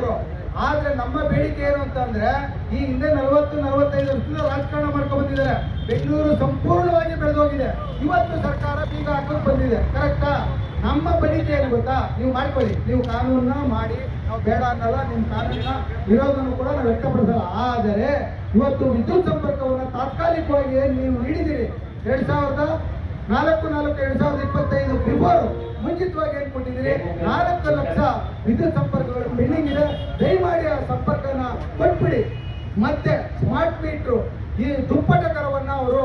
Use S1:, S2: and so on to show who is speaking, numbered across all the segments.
S1: ಅವರು ಆದ್ರೆ ನಮ್ಮ ಬೇಡಿಕೆ ಏನು ಅಂತಂದ್ರೆ ಈ ಹಿಂದೆ ನಲವತ್ತು, ನಲವತ್ತೈದು ವರ್ಷದಿಂದ ರಾಜಕಾರಣ ಮಾಡ್ಕೊಂಡು ಬಂದಿದ್ದಾರೆ. ಬೆಂಗಳೂರು ಸಂಪೂರ್ಣವಾಗಿ ಬೆಳೆದೋಗಿದೆ. ಇವತ್ತು ಸರ್ಕಾರ ಬೀಗ ಹಾಕೊಂಡು ಬಂದಿದೆ. ಕರೆಕ್ಟಾ ನಮ್ಮ ಬೇಡಿಕೆ ಏನು ಗೊತ್ತಾ? ನೀವು ಮಾಡ್ಕೊಳ್ಳಿ. ನೀವು ಕಾನೂನನ್ನ ಮಾಡಿ, ನಾವು ಬೇಡ ಅನ್ನಲ್ಲ, ನಿಮ್ಮ ಕಾನೂನಿನ ವಿರೋಧನೂ ಕೂಡ ನಾವು ವ್ಯಕ್ತಪಡಿಸಲ್ಲ. ಆದರೆ ಇವತ್ತು ವಿದ್ಯುತ್ ಸಂಪರ್ಕವನ್ನು ತಾತ್ಕಾಲಿಕವಾಗಿ ನೀವು ನೀಡಿದಿರಿ ಎರಡ್ ಸಾವಿರದ ನಾಲ್ಕು ನಾಲ್ಕು, ಎರಡ್ ಸಾವಿರದ ಇಪ್ಪತ್ತೈದು ಬಿಫೋರ್ ಮುಂಚಿತವಾಗಿ ಏನು ಕೊಟ್ಟಿದ್ದೀರಿ ನಾಲ್ಕು ಲಕ್ಷ ವಿದ್ಯುತ್ ಸಂಪರ್ಕಗಳು ಪೆಂಡಿಂಗ್ ಇದೆ. ದಯಮಾಡಿ ಆ ಸಂಪರ್ಕನ ಕೊಟ್ಬಿಡಿ. ಮತ್ತೆ ಸ್ಮಾರ್ಟ್ ಮೀಟ್ರು ಈ ದುಪ್ಪಟ ಕರವನ್ನ ಅವರು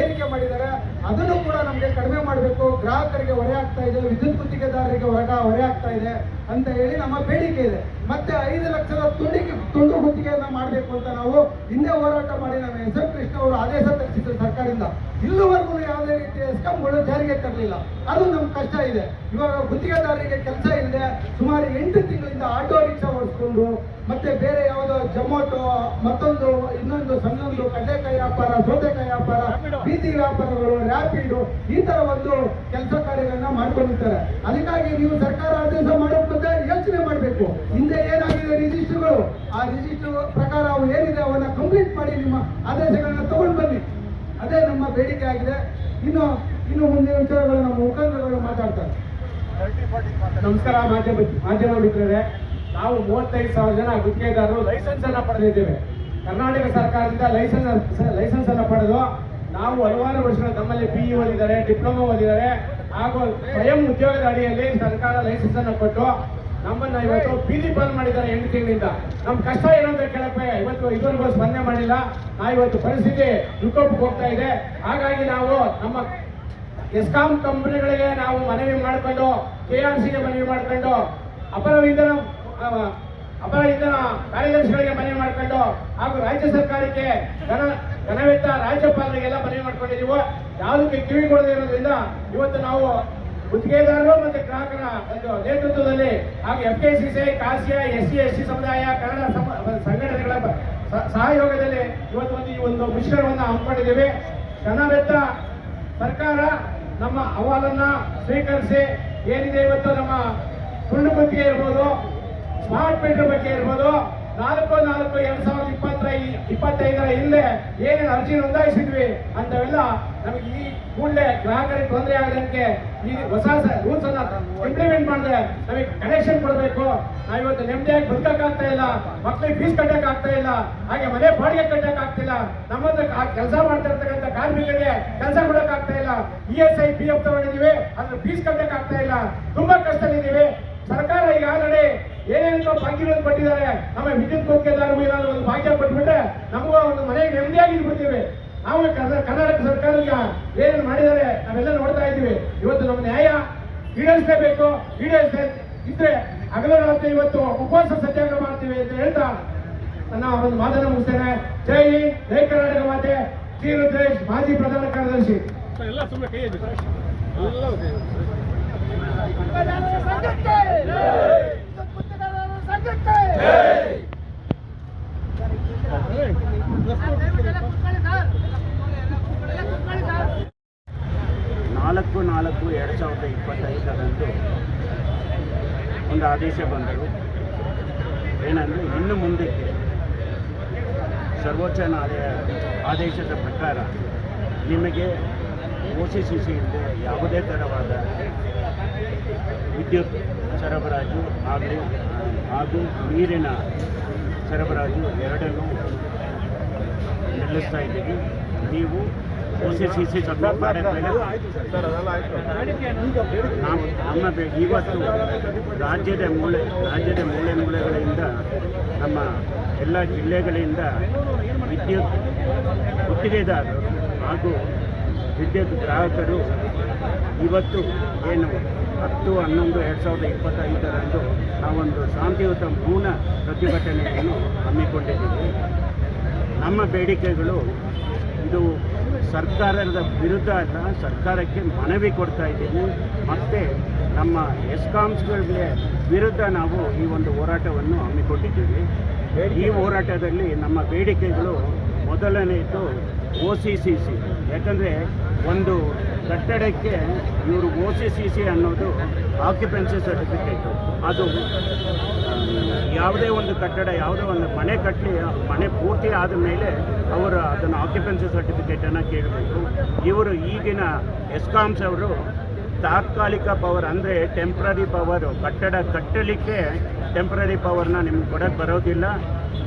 S1: ಏರಿಕೆ ಮಾಡಿದ್ದಾರೆ. ಅದನ್ನು ಕೂಡ ನಮಗೆ ಕಡಿಮೆ ಮಾಡಬೇಕು. ಗ್ರಾಹಕರಿಗೆ ಹೊರೆ ಆಗ್ತಾ ಇದೆ. ವಿದ್ಯುತ್ ಗುತ್ತಿಗೆದಾರರಿಗೆ ಹೊರ ಹೊರೆ ಆಗ್ತಾ ಇದೆ. ಅಂತ ಹೇಳಿ ನಮ್ಮ ಬೇಡಿಕೆ ಇದೆ. ಮತ್ತೆ ಐದು ಲಕ್ಷದ ತುಂಡಿಗೆ ತುಂಡು ಗುತ್ತಿಗೆಯನ್ನ ಮಾಡಬೇಕು ಅಂತ ನಾವು ಹಿಂದೆ ಹೋರಾಟ ಮಾಡಿ ನಮ್ಮ ಎಸ್ ಕೃಷ್ಣ ಅವರು ಆದೇಶ ತರಿಸಿದ್ರು ಸರ್ಕಾರದಿಂದ. ಇಲ್ಲಿವರೆಗೂ ಯಾವುದೇ ರೀತಿಯ ಎಸ್ಕಂಗಳು ಜಾರಿಗೆ ತರಲಿಲ್ಲ. ಅದು ನಮ್ ಕಷ್ಟ ಇದೆ. ಇವಾಗ ಗುತ್ತಿಗೆದಾರರಿಗೆ ಕೆಲಸ ಇಲ್ಲದೆ ಸುಮಾರು ಎಂಟು ತಿಂಗಳಿಂದ ಆಟೋ ರಿಕ್ಷಾ ಓಡಿಸ್ಕೊಂಡು ಮತ್ತೆ ಬೇರೆ ಯಾವುದೋ ಜೊಮೊಟೊ ಮತ್ತೊಂದು ಇನ್ನೊಂದು ಸಣ್ಣೊಂದು ಕಡ್ಲೆಕಾಯಿ ವ್ಯಾಪಾರ, ಸೌತೆಕಾಯಿ ವ್ಯಾಪಾರ, ಬೀದಿ ವ್ಯಾಪಾರಗಳು ರ್ಯಾಪಿಡ್ ಈ ತರ ಒಂದು ಕೆಲಸ ಕಾರ್ಯಗಳನ್ನ ಮಾಡ್ಕೊಂಡಿರ್ತಾರೆ. ಅದಕ್ಕಾಗಿ ನೀವು ಸರ್ಕಾರ ಆದೇಶ ಮಾಡೋಕ್ ಮುಂದೆ ಯೋಚನೆ ಮಾಡಬೇಕು. ಹಿಂದೆ ಏನಾಗಿದೆ ರಿಜಿಸ್ಟರ್ಗಳು ಆ ರಿಜಿಸ್ಟರ್ ಪ್ರಕಾರ ಅವು ಏನಿದೆ ಅವನ್ನ ಕಂಪ್ಲೀಟ್ ಮಾಡಿ ನಿಮ್ಮ ಆದೇಶಗಳನ್ನ ತಗೊಂಡು ಬನ್ನಿ. ಅದೇ ನಮ್ಮ ಬೇಡಿಕೆ ಆಗಿದೆ. ಇನ್ನು ಇನ್ನು ಮುಂದಿನ ವಿಚಾರಗಳು ನಮ್ಮ ಮುಖಂಡರುಗಳು ಮಾತಾಡ್ತಾರೆ.
S2: ನಮಸ್ಕಾರ ಮಾಧ್ಯಮ ಮಾಧ್ಯಮ ಮಿತ್ರರೇ ನಾವು ಮೂವತ್ತೈದು ಸಾವಿರ ಜನ ಗುತ್ತಿಗೆದಾರರು ಲೈಸೆನ್ಸ್ ಅನ್ನ ಪಡೆದಿದ್ದೇವೆ. ಕರ್ನಾಟಕ ಸರ್ಕಾರದಿಂದ ಲೈಸೆನ್ಸ್ ಲೈಸೆನ್ಸ್ ಅನ್ನ ಪಡೆದು ನಾವು ಹಲವಾರು ವರ್ಷಗಳ ನಮ್ಮಲ್ಲಿ ಪಿ ಇ ಓದಿದ್ದಾರೆ ಡಿಪ್ಲೊಮಾ ಓದಿದ್ದಾರೆ. ಹಾಗೂ ಸ್ವಯಂ ಉದ್ಯೋಗದ ಅಡಿಯಲ್ಲಿ ಸರ್ಕಾರ ಲೈಸೆನ್ಸ್ ಅನ್ನು ಕೊಟ್ಟು ನಮ್ಮನ್ನ ಇವತ್ತು ಬೀದಿ ಪಾಲ್ ಮಾಡಿದ್ದಾರೆ ಎಂಟು ತಿಂಗಳಿಂದ. ನಮ್ಮ ಕಷ್ಟ ಏನಂತ ಕೇಳಪ್ಪ, ಇವತ್ತು ಇದುವರೆಗೂ ಸ್ಪಂದನೆ ಮಾಡಿಲ್ಲ. ನಾ ಇವತ್ತು ಪರಿಸ್ಥಿತಿ ವಿಕೋಪಕ್ಕೆ ಹೋಗ್ತಾ ಇದೆ. ಹಾಗಾಗಿ ನಾವು ನಮ್ಮ ಎಸ್ಕಾಂ ಕಂಪನಿಗಳಿಗೆ ನಾವು ಮನವಿ ಮಾಡಿಕೊಂಡು ಕೆ ಆರ್ ಸಿಗೆ ಮನವಿ ಮಾಡಿಕೊಂಡು ಅಪರ ಇಂಧನ ಅಪರ ಇಂಧನ ಕಾರ್ಯದರ್ಶಿಗಳಿಗೆ ಮನವಿ ಮಾಡಿಕೊಂಡು ಹಾಗೂ ರಾಜ್ಯ ಸರ್ಕಾರಕ್ಕೆ ಘನ ಘನವೆತ್ತ ರಾಜ್ಯಪಾಲರಿಗೆಲ್ಲ ಮನವಿ ಮಾಡ್ಕೊಂಡಿದ್ದೀವಿ ಯಾವುದಕ್ಕೆ ಕಿವಿ ಕೊಡದೆ ಇರೋದ್ರಿಂದ ಇವತ್ತು ನಾವು ಗುತ್ತಿಗೆದಾರರು ಮತ್ತೆ ಗ್ರಾಹಕರ ಒಂದು ನೇತೃತ್ವದಲ್ಲಿ ಹಾಗೂ F K C C KASSIA S C S C ಸಮುದಾಯ, ಕನ್ನಡ ಸಂಘಟನೆಗಳ ಸಹಯೋಗದಲ್ಲಿ ಇವತ್ತು ಒಂದು ಈ ಒಂದು ಮಿಶ್ರಣವನ್ನು ಹಮ್ಮಿಕೊಂಡಿದ್ದೀವಿ. ಕ್ಷಣವೆತ್ತ ಸರ್ಕಾರ ನಮ್ಮ ಅಹವಾಲನ್ನ ಸ್ವೀಕರಿಸಿ ಏನಿದೆ ಇವತ್ತು ನಮ್ಮ ಸುಳ್ಳು ಬಗ್ಗೆ ಇರ್ಬೋದು ಸ್ಮಾರ್ಟ್ ಮೀಟರ್ ಬಗ್ಗೆ ಇರ್ಬೋದು ನಾಲ್ಕು ನಾಲ್ಕು, ಎರಡ್ ಸಾವಿರದ ಇಪ್ಪತ್ತೈ, ಇಪ್ಪತ್ತೈದರ ಹಿಂದೆ ಏನೇನು ಅರ್ಜಿ ನೋಂದಾಯಿಸಿದ್ವಿ ಅಂತವೆಲ್ಲ ನಮಗೆ ಈ ಕೂಡಲೇ ಗ್ರಾಹಕರಿಗೆ ತೊಂದರೆ ಆಗದಂತೆ ಈ ಹೊಸ ರೂಲ್ಸ್ ಅನ್ನ ಇಂಪ್ಲಿಮೆಂಟ್ ಮಾಡಿದ್ರೆ ನಮಗೆ ಕನೆಕ್ಷನ್ ಕೊಡಬೇಕು. ನಾವು ಇವತ್ತು ನೆಮ್ಮದಿಯಾಗಿ ಬದುಕಕ್ಕಾಗ್ತಾ ಇಲ್ಲ ಮಕ್ಕಳಿಗೆ ಫೀಸ್ ಕಟ್ಟಕ್ಕೆ ಆಗ್ತಾ ಇಲ್ಲ, ಹಾಗೆ ಮನೆ ಬಾಡಿಗೆ ಕಟ್ಟಕ್ಕೆ ಆಗ್ತಿಲ್ಲ ನಮ್ಮ ಕೆಲಸ ಮಾಡ್ತಾ ಇರ್ತಕ್ಕಂಥ ಕಾರ್ಮಿಕರಿಗೆ ಕೆಲಸ ಕೊಡಕ್ ಆಗ್ತಾ ಇಲ್ಲ. E S I P F ತಗೊಂಡಿದ್ದೀವಿ ಅದ್ರ ಫೀಸ್ ಕಟ್ಟಕ್ಕೆ ಆಗ್ತಾ ಇಲ್ಲ. ತುಂಬಾ ಕಷ್ಟದಲ್ಲಿದ್ದೀವಿ. ಸರ್ಕಾರ ಈಗ ಈಗಾಗಲೇ ಏನೇನೋ ಭಾಗ್ಯಗಳನ್ನು ಕೊಟ್ಟಿದ್ದಾರೆ. ನಮ್ಮ ವಿದ್ಯುತ್ ಗುತ್ತಿಗೆದಾರರು ಏನಾದ್ರು ಒಂದು ಭಾಗ್ಯ ಕೊಟ್ಬಿಟ್ರೆ ನಮಗೂ ಒಂದು ಮನೆಗೆ ನೆಮ್ಮದಿಯಾಗಿ ಬಿಡ್ತೀವಿ ನಾವು ಕರ್ನಾ- ಕರ್ನಾಟಕ ಸರ್ಕಾರ ಈಗ ಏನೇನು ಮಾಡಿದ್ದಾರೆ ನಾವೆಲ್ಲ ನೋಡ್ತಾ ಇದ್ದೀವಿ. ಇವತ್ತು ನಮ್ಮ ನ್ಯಾಯ ಈಡೇರಿಸಲೇಬೇಕು. ಈಡೇರಿಸ ಇದ್ರೆ ಹಗಲ ರಾತ್ರಿ ಇವತ್ತು ಉಪವಾಸ ಸತ್ಯಾಗ್ರಹ ಮಾಡ್ತೀವಿ ಅಂತ ಹೇಳ್ತಾ ನನ್ನ ಒಂದು ಮಾತನ್ನು ಮುಗಿಸ್ತೇನೆ. ಜೈ ಹಿಂದ್, ಜೈ ಕರ್ನಾಟಕ ಮಾತೆ. ಶ್ರೀ ರುದ್ರೇಶ್ ಮಾಜಿ ಪ್ರಧಾನ ಕಾರ್ಯದರ್ಶಿ.
S3: ನಾಲ್ಕು ನಾಲ್ಕು ಎರಡು ಸಾವಿರದ ಇಪ್ಪತ್ತೈದರಂದು ಒಂದು ಆದೇಶ ಬಂದರು ಏನಂದರೆ ಇನ್ನು ಮುಂದಕ್ಕೆ ಸರ್ವೋಚ್ಚ ನ್ಯಾಯಾಲಯ ಆದೇಶದ ಪ್ರಕಾರ ನಿಮಗೆ ಒ ಸಿ ಸಿ ಸಿಯಿಂದ ಯಾವುದೇ ತರವಾದ ವಿದ್ಯುತ್ ಸರಬರಾಜು ಹಾಗೂ ಹಾಗೂ ನೀರಿನ ಸರಬರಾಜು ಎರಡನ್ನೂ ನಿಲ್ಲಿಸ್ತಾ ಇದ್ದೀವಿ. ನೀವು ಸಿ ಸಿ ಸಿ ನಾವು ನಮ್ಮ ಇವತ್ತು ರಾಜ್ಯದ ಮೂಲೆ ರಾಜ್ಯದ ಮೂಲೆ ಮೂಲೆಗಳಿಂದ ನಮ್ಮ ಎಲ್ಲ ಜಿಲ್ಲೆಗಳಿಂದ ವಿದ್ಯುತ್ ಗುತ್ತಿಗೆದಾರರು ಹಾಗೂ ವಿದ್ಯುತ್ ಗ್ರಾಹಕರು ಇವತ್ತು ಏನು ಹತ್ತು, ಹನ್ನೊಂದು, ಎರಡು ಸಾವಿರದ ಇಪ್ಪತ್ತೈದರಂದು ನಾವೊಂದು ಶಾಂತಿಯುತ ಮೌನ ಪ್ರತಿಭಟನೆಯನ್ನು ಹಮ್ಮಿಕೊಂಡಿದ್ದೀವಿ. ನಮ್ಮ ಬೇಡಿಕೆಗಳು ಇದು ಸರ್ಕಾರದ ವಿರುದ್ಧ ಅಲ್ಲ, ಸರ್ಕಾರಕ್ಕೆ ಮನವಿ ಕೊಡ್ತಾ ಇದ್ದೀವಿ. ಮತ್ತು ನಮ್ಮ ಎಸ್ಕಾಮ್ಸ್ಗಳಿಗೆ ವಿರುದ್ಧ ನಾವು ಈ ಒಂದು ಹೋರಾಟವನ್ನು ಹಮ್ಮಿಕೊಂಡಿದ್ದೀವಿ. ಈ ಹೋರಾಟದಲ್ಲಿ ನಮ್ಮ ಬೇಡಿಕೆಗಳು ಮೊದಲನೆಯದು ಒ ಸಿ ಸಿ ಸಿ. ಯಾಕಂದರೆ ಒಂದು ಕಟ್ಟಡಕ್ಕೆ ಇವರು ಓ ಸಿ ಸಿ ಸಿ ಅನ್ನೋದು ಆಕ್ಯುಪೆನ್ಸಿ ಸರ್ಟಿಫಿಕೇಟು ಅದು ಯಾವುದೇ ಒಂದು ಕಟ್ಟಡ, ಯಾವುದೇ ಒಂದು ಮನೆ ಕಟ್ಟಲಿ ಮನೆ ಪೂರ್ತಿ ಆದ ಮೇಲೆ ಅವರು ಅದನ್ನು ಆಕ್ಯುಪೆನ್ಸಿ ಸರ್ಟಿಫಿಕೇಟನ್ನು ಕೇಳಬೇಕು. ಇವರು ಈಗಿನ ಎಸ್ಕಾಮ್ಸ್ ಅವರು ತಾತ್ಕಾಲಿಕ ಪವರ್ ಅಂದರೆ ಟೆಂಪ್ರರಿ ಪವರು ಕಟ್ಟಡ ಕಟ್ಟಲಿಕ್ಕೆ ಟೆಂಪ್ರರಿ ಪವರ್ನ ನಿಮ್ಗೆ ಕೊಡೋಕ್ಕೆ ಬರೋದಿಲ್ಲ.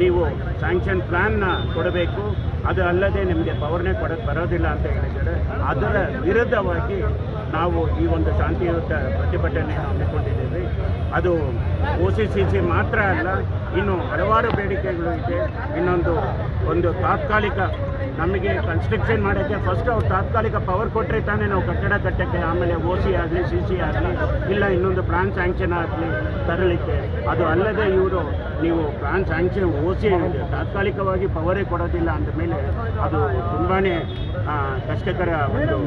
S3: ನೀವು ಸ್ಯಾಂಕ್ಷನ್ ಪ್ಲ್ಯಾನ್ನ ಕೊಡಬೇಕು. ಅದು ಅಲ್ಲದೆ ನಿಮಗೆ ಪವರ್ನೇ ಕೊಡೋಕ್ಕೆ ಬರೋದಿಲ್ಲ ಅಂತ ಹೇಳಿದ್ದಾರೆ. ಅದರ ವಿರುದ್ಧವಾಗಿ ನಾವು ಈ ಒಂದು ಶಾಂತಿಯುತ ಪ್ರತಿಭಟನೆ ಹಮ್ಮಿಕೊಂಡಿದ್ದೇವೆ. ಅದು ಒ ಸಿ ಸಿ ಸಿ ಮಾತ್ರ ಅಲ್ಲ, ಇನ್ನು ಹಲವಾರು ಬೇಡಿಕೆಗಳು ಇದೆ. ಇನ್ನೊಂದು, ಒಂದು ತಾತ್ಕಾಲಿಕ ನಮಗೆ ಕನ್ಸ್ಟ್ರಕ್ಷನ್ ಮಾಡೋಕ್ಕೆ ಫಸ್ಟ್ ಅವ್ರು ತಾತ್ಕಾಲಿಕ ಪವರ್ ಕೊಟ್ಟರೆ ತಾನೇ ನಾವು ಕಟ್ಟಡ ಕಟ್ಟಕ್ಕೆ ಆಮೇಲೆ ಓ ಸಿ ಆಗಲಿ ಸಿ ಸಿ ಆಗಲಿ, ಇಲ್ಲ ಇನ್ನೊಂದು ಪ್ಲಾನ್ ಸ್ಯಾಂಕ್ಷನ್ ಆಗಲಿ ತರಲಿಕ್ಕೆ. ಅದು ಅಲ್ಲದೆ ಇವರು, ನೀವು ಪ್ಲಾನ್ ಸ್ಯಾಂಕ್ಷನ್ ಓ ಸಿ ತಾತ್ಕಾಲಿಕವಾಗಿ ಪವರೇ ಕೊಡೋದಿಲ್ಲ ಅಂದಮೇಲೆ ಅದು ತುಂಬಾ ಕಷ್ಟಕರ ಒಂದು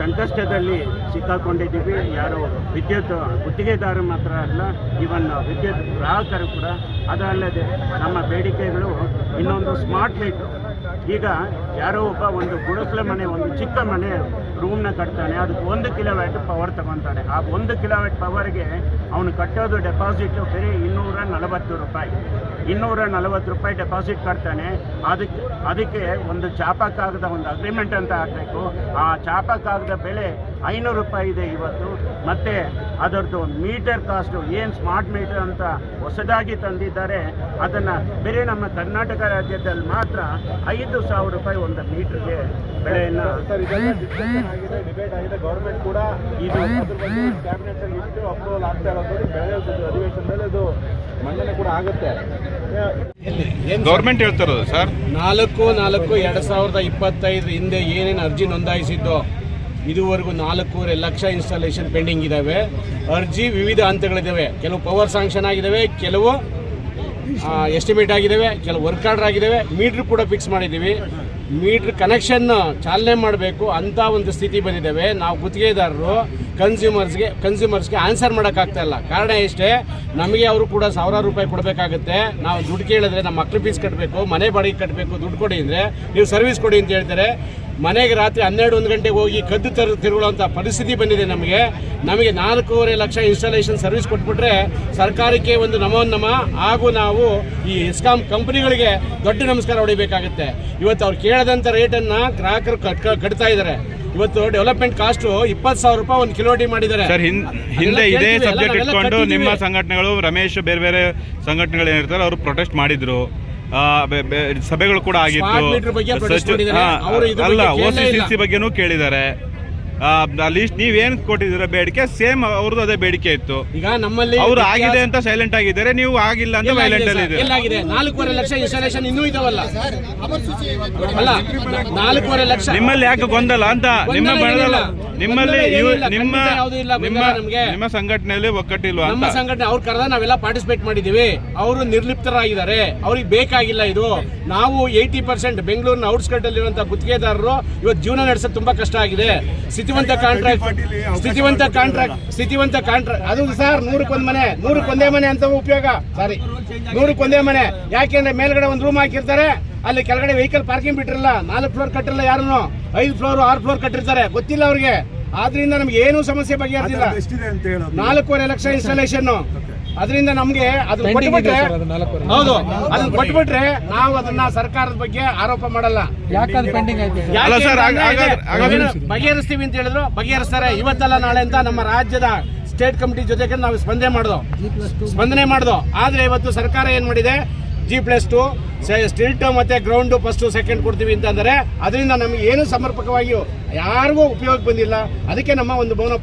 S3: ಸಂಕಷ್ಟದಲ್ಲಿ ಸಿಕ್ಕಾಕೊಂಡಿದ್ದೀವಿ. ಯಾರು ವಿದ್ಯುತ್ ಗುತ್ತಿಗೆದಾರರು ಮಾತ್ರ ಅಲ್ಲ ಇವನ್ ವಿದ್ಯುತ್ ಗ್ರಾಹಕರು ಕೂಡ. ಅದಲ್ಲದೆ ನಮ್ಮ ಬೇಡಿಕೆಗಳು ಇನ್ನೊಂದು ಸ್ಮಾರ್ಟ್ ಮೀಟ್ರು ಈಗ ಯಾರೋ ಒಬ್ಬ ಒಂದು ಗುಡಿಸಲ ಮನೆ, ಒಂದು ಚಿಕ್ಕ ಮನೆ ರೂಮ್ನ ಕಟ್ತಾನೆ, ಅದಕ್ಕೆ ಒಂದು ಕಿಲೋವ್ಯಾಟ್ ಪವರ್ ತಗೊತಾನೆ ಆ ಒಂದು ಕಿಲೋವ್ಯಾಟ್ ಪವರ್ಗೆ ಅವನು ಕಟ್ಟೋದು ಡೆಪಾಸಿಟ್ ಬರೀ ಇನ್ನೂರ ನಲವತ್ತು ರೂಪಾಯಿ. ಇನ್ನೂರ ನಲವತ್ತು ರೂಪಾಯಿ ಡೆಪಾಸಿಟ್ ಕಟ್ತಾನೆ. ಅದಕ್ಕೆ ಅದಕ್ಕೆ ಒಂದು ಚಾಪಕ್ಕಾಗದ ಕಾಗದ ಒಂದು ಅಗ್ರಿಮೆಂಟ್ ಅಂತ ಹಾಕಬೇಕು ಆ ಚಾಪಕ್ಕಾಗದ ಕಾಗದ ಬೆಲೆ ಐನೂರು ರೂಪಾಯಿ ಇದೆ ಇವತ್ತು. ಮತ್ತು ಅದರದ್ದು ಮೀಟರ್ ಕಾಸ್ಟು ಏನು ಸ್ಮಾರ್ಟ್ ಮೀಟರ್ ಅಂತ ಹೊಸದಾಗಿ ತಂದಿದ್ದಾರೆ ಅದನ್ನು ಬೇರೆ ನಮ್ಮ ಕರ್ನಾಟಕ ರಾಜ್ಯದಲ್ಲಿ ಮಾತ್ರ ಐದು ಸಾವಿರ ರೂಪಾಯಿ ಒಂದು ಮೀಟರ್ಗೆ
S4: ಬೆಳೆಯನ್ನು ಡಿಬೇಟ್ ಆಗಿದೆ ಗೌರ್ಮೆಂಟ್ ಕೂಡ
S3: ಇದು-
S4: ಅಪ್ರೂವಲ್ ಆಗ್ತಾ ಇರೋದು ಬೆಳೆ ಅಧಿವೇಶನದಲ್ಲಿ ಅದು ಮಂಡನೆ ಕೂಡ ಆಗುತ್ತೆ.
S5: ಗೌರ್ಮೆಂಟ್ ಹೇಳ್ತಾರೋದು ಸರ್?
S6: ನಾಲ್ಕು ನಾಲ್ಕು ಎರಡು ಸಾವಿರದ ಇಪ್ಪತ್ತೈದು ಹಿಂದೆ ಏನೇನು ಅರ್ಜಿ ನೋಂದಾಯಿಸಿದ್ದೋ ಇದುವರೆಗೂ ನಾಲ್ಕೂವರೆ ಲಕ್ಷ ಇನ್ಸ್ಟಾಲೇಷನ್ ಪೆಂಡಿಂಗ್ ಇದ್ದಾವೆ ಅರ್ಜಿ ವಿವಿಧ ಹಂತಗಳಿದ್ದಾವೆ ಕೆಲವು ಪವರ್ ಸ್ಯಾಂಕ್ಷನ್ ಆಗಿದ್ದಾವೆ ಕೆಲವು ಎಸ್ಟಿಮೇಟ್ ಆಗಿದ್ದಾವೆ ಕೆಲವು ವರ್ಕ್ ಆರ್ಡರ್ ಆಗಿದ್ದಾವೆ ಮೀಟ್ರ್ ಕೂಡ ಫಿಕ್ಸ್ ಮಾಡಿದ್ದೀವಿ. ಮೀಟ್ರ್ ಕನೆಕ್ಷನ್ ಚಾಲನೆ ಮಾಡಬೇಕು ಅಂತ ಒಂದು ಸ್ಥಿತಿ ಬಂದಿದ್ದಾವೆ ನಾವು ಗುತ್ತಿಗೆದಾರರು ಕನ್ಸ್ಯೂಮರ್ಸ್ಗೆ ಕನ್ಸ್ಯೂಮರ್ಸ್ಗೆ ಆನ್ಸರ್ ಮಾಡೋಕ್ಕಾಗ್ತಾ ಇಲ್ಲ. ಕಾರಣ ಇಷ್ಟೇ, ನಮಗೆ ಅವರು ಕೂಡ ಸಾವಿರಾರು ರೂಪಾಯಿ ಕೊಡಬೇಕಾಗುತ್ತೆ. ನಾವು ದುಡ್ಡು ಕೇಳಿದ್ರೆ ನಮ್ಮ ಮಕ್ಳು ಫೀಸ್ ಕಟ್ಟಬೇಕು ಮನೆ ಬಾಡಿಗೆ ಕಟ್ಟಬೇಕು ದುಡ್ಡು ಕೊಡಿ ಅಂದರೆ, ನೀವು ಸರ್ವಿಸ್ ಕೊಡಿ ಅಂತ ಹೇಳ್ತಾರೆ. ಮನೆಗೆ ರಾತ್ರಿ ಹನ್ನೆರಡು ಒಂದು ಗಂಟೆಗೆ ಹೋಗಿ ಕದ್ದು ತರ ತಿರುಗುವಂಥ ಪರಿಸ್ಥಿತಿ ಬಂದಿದೆ ನಮಗೆ. ನಮಗೆ ನಾಲ್ಕೂವರೆ ಲಕ್ಷ ಇನ್ಸ್ಟಾಲೇಷನ್ ಸರ್ವಿಸ್ ಕೊಟ್ಬಿಟ್ರೆ ಸರ್ಕಾರಕ್ಕೆ ಒಂದು ನಮೋ ನಮ ಹಾಗೂ ನಾವು ಈ ಇಸ್ಕಾಂ ಕಂಪ್ನಿಗಳಿಗೆ ದೊಡ್ಡ ನಮಸ್ಕಾರ ಹೊಡಿಬೇಕಾಗುತ್ತೆ. ಇವತ್ತು ಅವ್ರು ಕೇಳದಂಥ ರೇಟನ್ನು ಗ್ರಾಹಕರು ಕಟ್ ಕಟ್ತಾ ಇದ್ದಾರೆ ಇವತ್ತು ಡೆವಲಪ್ಮೆಂಟ್ ಕಾಸ್ಟ್ ಇಪ್ಪತ್ತು ಸಾವಿರ ರೂಪಾಯಿ ಒಂದು ಕಿಲೋಟಿ ಮಾಡಿದ್ದಾರೆ.
S5: ಸರ್ ಹಿಂದೆ ಇದೇ ಸಬ್ಜೆಕ್ಟ್ ಇಟ್ಕೊಂಡು ನಿಮ್ಮ ಸಂಘಟನೆಗಳು ರಮೇಶ್ ಬೇರೆ ಬೇರೆ ಸಂಘಟನೆಗಳು ಏನಿರ್ತಾರೆ ಅವರು ಪ್ರೊಟೆಸ್ಟ್ ಮಾಡಿದ್ರು. ಸಭೆಗಳು ಕೂಡ ಆಗಿತ್ತು. ಅಲ್ಲ
S6: ಬಗ್ಗೆ
S5: ಓ ಸಿ
S6: ಕೇಳಲೇ
S5: ಸಿ
S6: ಇಲ್ಲ.
S5: ಸಿ ಬಗ್ಗೆನೂ ಕೇಳಿದ್ದಾರೆ. ಲೀಸ್ಟ್ ನೀವೇನು ಕೊಟ್ಟಿದ್ದೀರ ಬೇಡಿಕೆ? ಸೇಮ್ ಅವ್ರದ್ದು ಅದೇ ಬೇಡಿಕೆ ಇತ್ತು.
S6: ಈಗ ನಮ್ಮಲ್ಲಿ
S5: ಅವ್ರು ಆಗಿದೆ ಅಂತ ಸೈಲೆಂಟ್ ಆಗಿದ್ದಾರೆ. ನೀವು ಆಗಿಲ್ಲ ಅಂತ
S6: ಸೈಲೆಂಟ್
S5: ವೈಲೆಂಟ್ ಅಲ್ಲಿ? ಇದೆ
S6: ನಾಲ್ಕೂವರೆ ಲಕ್ಷ ಇನ್ಸ್ಟಾಲೇಷನ್ ಇನ್ನೂ ಇದಾವಲ್ಲ. ಅಲ್ಲ ನಾಲ್ಕೂವರೆ ಲಕ್ಷ
S5: ನಿಮ್ಮಲ್ಲಿ ಯಾಕೆ ಗೊಂದಲ ಅಂತ? ನಿಮ್ಮ
S6: ಏನಿಲ್ಲ.
S5: ನಿಮ್ಮಲ್ಲಿ. ನಿಮ್ಮ. ನಿಮ್ಮ ಸಂಘಟನೆಯಲ್ಲಿ ಒಕ್ಕಟ್ಟಿಲ್ವಾ
S6: ನಮ್ಮ ಸಂಘಟನೆ ಅವ್ರು ಕರೆದ ನಾವೆಲ್ಲ ಪಾರ್ಟಿಸಿಪೇಟ್ ಮಾಡಿದೀವಿ ಅವರು ನಿರ್ಲಿಪ್ತರಾಗಿದ್ದಾರೆ. ಅವ್ರಿಗೆ ಬೇಕಾಗಿಲ್ಲ ಇದು. ನಾವು ಏಯ್ಟಿ ಪರ್ಸೆಂಟ್ ಬೆಂಗಳೂರಿನ ಔಟ್ಸ್ಕರ್ಟ್ ಅಲ್ಲಿರುವಂತಹ ಗುತ್ತಿಗೆದಾರರು ಇವತ್ತು ಜೀವನ ನಡೆಸೋದು ತುಂಬಾ ಕಷ್ಟ ಆಗಿದೆ. ಸ್ಥಿತಿವಂತ ಕಾಂಟ್ರಾಕ್ಟ್ ಸ್ಥಿತಿವಂತ ಕಾಂಟ್ರಾಕ್ಟ್ ಸ್ಥಿತಿವಂತ ಕಾಂಟ್ರಾಕ್ಟ್ ಅದು ಸರ್ ನೂರಕ್ಕೊಂದ್ ಮನೆ. ನೂರಕ್ಕೊಂದೇ ಮನೆ ಅಂತ ಉಪಯೋಗ. ಸಾರಿ ನೂರಕ್ಕೊಂದೇ ಮನೆ. ಯಾಕೆಂದ್ರೆ ಮೇಲ್ಗಡೆ ಒಂದು ರೂಮ್ ಹಾಕಿರ್ತಾರೆ. ಅಲ್ಲಿ ಕೆಳಗಡೆ ವೆಹಿಕಲ್ ಪಾರ್ಕಿಂಗ್ ಬಿಟ್ಟಿರಲ್ಲ. ನಾಲ್ಕು ಫ್ಲೋರ್ ಕಟ್ಟಿರಲ್ಲ ಯಾರನ್ನು? ಐದು ಫ್ಲೋರ್ ಆರು ಫ್ಲೋರ್ ಕಟ್ಟಿರ್ತಾರೆ. ಗೊತ್ತಿಲ್ಲ ಅವ್ರಿಗೆ. ಆದ್ರಿಂದ ನಮ್ಗೆ ಏನು ಸಮಸ್ಯೆ ಬಗೆಹರಿದಿಲ್ಲ ನಾಲ್ಕೂವರೆ ಲಕ್ಷ ಇನ್ಸ್ಟಾಲೇಷನ್ ಅದರಿಂದ ನಮ್ಗೆ ಅದನ್ನ ಕೊಟ್ಬಿಟ್ರೆ ಹೌದು. ಅದನ್ನ ಕೊಟ್ಬಿಟ್ರೆ ನಾವು ಅದನ್ನ ಸರ್ಕಾರದ ಬಗ್ಗೆ ಆರೋಪ ಮಾಡಲ್ಲ. ಬಗೆಹರಿಸ್ತೀವಿ ಅಂತ ಹೇಳಿದ್ರು. ಬಗೆಹರಿಸ್ತಾರೆ. ಇವತ್ತಲ್ಲ ನಾಳೆ ಅಂತ ನಮ್ಮ ರಾಜ್ಯದ ಸ್ಟೇಟ್ ಕಮಿಟಿ ಜೊತೆಗೆ ನಾವು ಸ್ಪಂದನೆ ಮಾಡ್ದು ಸ್ಪಂದನೆ ಮಾಡ್ದು. ಆದ್ರೆ ಇವತ್ತು ಸರ್ಕಾರ ಏನ್ ಮಾಡಿದೆ? ಜಿ ಪ್ಲಸ್ ಟು ಸ್ಟಿಲ್ಟು ಮತ್ತೆ ಗ್ರೌಂಡ್ ಫಸ್ಟ್ ಸೆಕೆಂಡ್ ಕೊಡ್ತೀವಿ ಅಂತಂದರೆ, ಅದರಿಂದ ನಮಗೆ ಏನು ಸಮರ್ಪಕವಾಗಿ ಯಾರಿಗೂ ಉಪಯೋಗ ಬಂದಿಲ್ಲ. ಅದಕ್ಕೆ ನಮ್ಮ ಒಂದು ಮೌನ